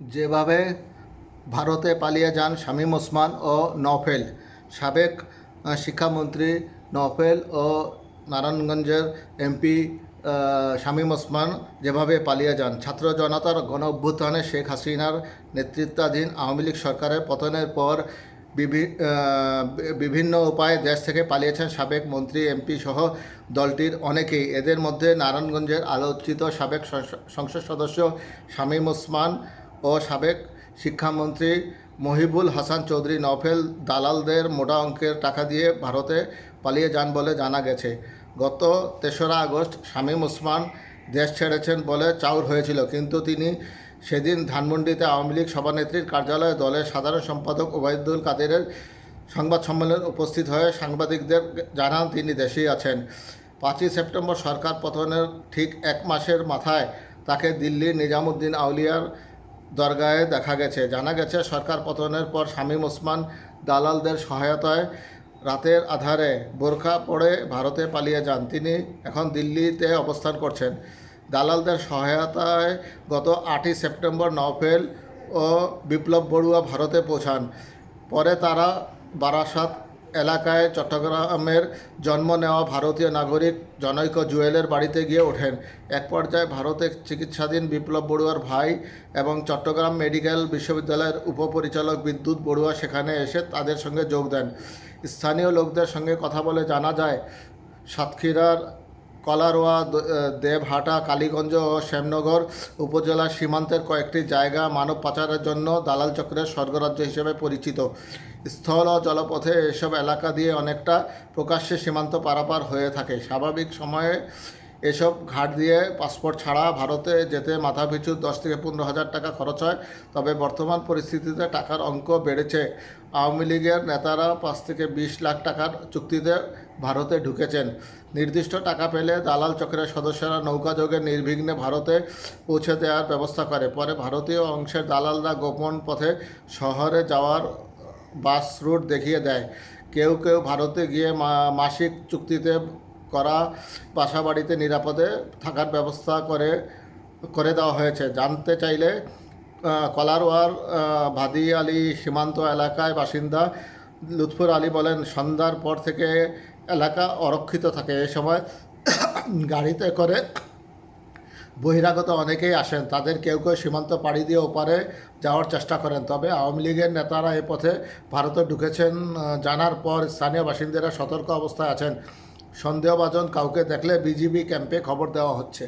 যেভাবে ভারতে পালিয়ে যান শামীম ওসমান ও নফেল সাবেক শিক্ষামন্ত্রী নফেল ও নারায়ণগঞ্জের এমপি শামীম ওসমান যেভাবে পালিয়ে যান। ছাত্র জনতার গণ অভ্যুত্থানে শেখ হাসিনার নেতৃত্বাধীন আওয়ামী লীগ সরকারের পতনের পর বিভি- বিভিন্ন উপায়ে দেশ থেকে পালিয়েছেন সাবেক মন্ত্রী, এমপি সহ দলটির অনেকেই। এদের মধ্যে নারায়ণগঞ্জের আলোচিত সাবেক সংসদ সদস্য শামীম ওসমান ও সাবেক শিক্ষামন্ত্রী মহিবুল হাসান চৌধুরী নফেল দালালদের মোটা অঙ্কের টাকা দিয়ে ভারতে পালিয়ে যান বলে জানা গেছে। গত তেসরা আগস্ট শামীম ওসমান দেশ ছেড়েছেন বলে চাউর হয়েছিল, কিন্তু তিনি সেদিন ধানমন্ডিতে আওয়ামী লীগ সভানেত্রীর কার্যালয়ে দলের সাধারণ সম্পাদক ওবায়দুল কাদেরের সংবাদ সম্মেলনে উপস্থিত হয়ে সাংবাদিকদের জানান, তিনি দেশেই আছেন। পাঁচই সেপ্টেম্বর সরকার পতনের ঠিক এক মাসের মাথায় তাকে দিল্লির নিজামুদ্দিন আউলিয়ার দরগায় দেখা গেছে। জানা গেছে, সরকার পতনের পর শামীম ওসমান দালালদের সহায়তায় রাতের আধারে বোরখা পড়ে ভারতে পালিয়ে যান। তিনি এখন দিল্লিতে অবস্থান করছেন। দালালদের সহায়তায় গত আটই সেপ্টেম্বর নভেল ও বিপ্লব বড়ুয়া ভারতে পৌঁছান। পরে তারা বারাসাত এলাকায় চট্টগ্রামের জন্ম নেওয়া ভারতীয় নাগরিক জনৈক জুয়েলের বাড়িতে গিয়ে ওঠেন। এক পর্যায়ে ভারতে চিকিৎসাধীন বিপ্লব বড়ুয়ার ভাই এবং চট্টগ্রাম মেডিকেল বিশ্ববিদ্যালয়ের উপপরিচালক বিদ্যুৎ বড়ুয়া সেখানে এসে তাদের সঙ্গে যোগ দেন। স্থানীয় লোকদের সঙ্গে কথা বলে জানা যায়, সাতক্ষীরার কলারোয়া দেবহাটা, কালীগঞ্জ ও শ্যামনগর উপজেলার সীমান্তের কয়েকটি জায়গা মানব পাচারের জন্য দালাল চক্রের স্বর্গরাজ্য হিসেবে পরিচিত। স্থল ও জলপথে এসব এলাকা দিয়ে অনেকটা প্রকাশ্যে সীমান্ত পারাপার হয়ে থাকে। স্বাভাবিক সময়ে এসব ঘাট দিয়ে পাসপোর্ট ছাড়া ভারতে যেতে মাথাপিছু দশ থেকে পনেরো হাজার টাকা খরচ হয়। তবে বর্তমান পরিস্থিতিতে টাকার অঙ্ক বেড়েছে। আওয়ামী লীগের নেতারা পাঁচ থেকে বিশ লাখ টাকার চুক্তিতে ভারতে ঢুকেছেন। নির্দিষ্ট টাকা পেলে দালাল চক্রের সদস্যরা নৌকা নৌকাযোগে নির্বিঘ্নে ভারতে পৌঁছে দেওয়ার ব্যবস্থা করে। পরে ভারতীয় অংশের দালালরা গোপন পথে শহরে যাওয়ার বাস রুট দেখিয়ে দেয়। কেউ কেউ ভারতে গিয়ে মাসিক চুক্তিতে করা বাসা বাড়িতে নিরাপদে থাকার ব্যবস্থা করে করে দেওয়া হয়েছে। জানতে চাইলে আহ, কলারওয়ার ভাদি আলী সীমান্ত এলাকায় বাসিন্দা লুৎফুর আলী বলেন সন্ধ্যার পর থেকে এলাকা অরক্ষিত থাকে। এ সময় গাড়িতে করে বহিরাগত অনেকেই আসেন। তাদের কেউ কেউ সীমান্ত পাড়ি দিয়ে ওপারে যাওয়ার চেষ্টা করেন। তবে আওয়ামী লীগের নেতারা এ পথে ভারতে ঢুকেছেন জানার পর স্থানীয় বাসিন্দারা সতর্ক অবস্থায় আছেন। সন্দেহভাজন কাউকে দেখলে বিজিবি ক্যাম্পে খবর দেওয়া হচ্ছে।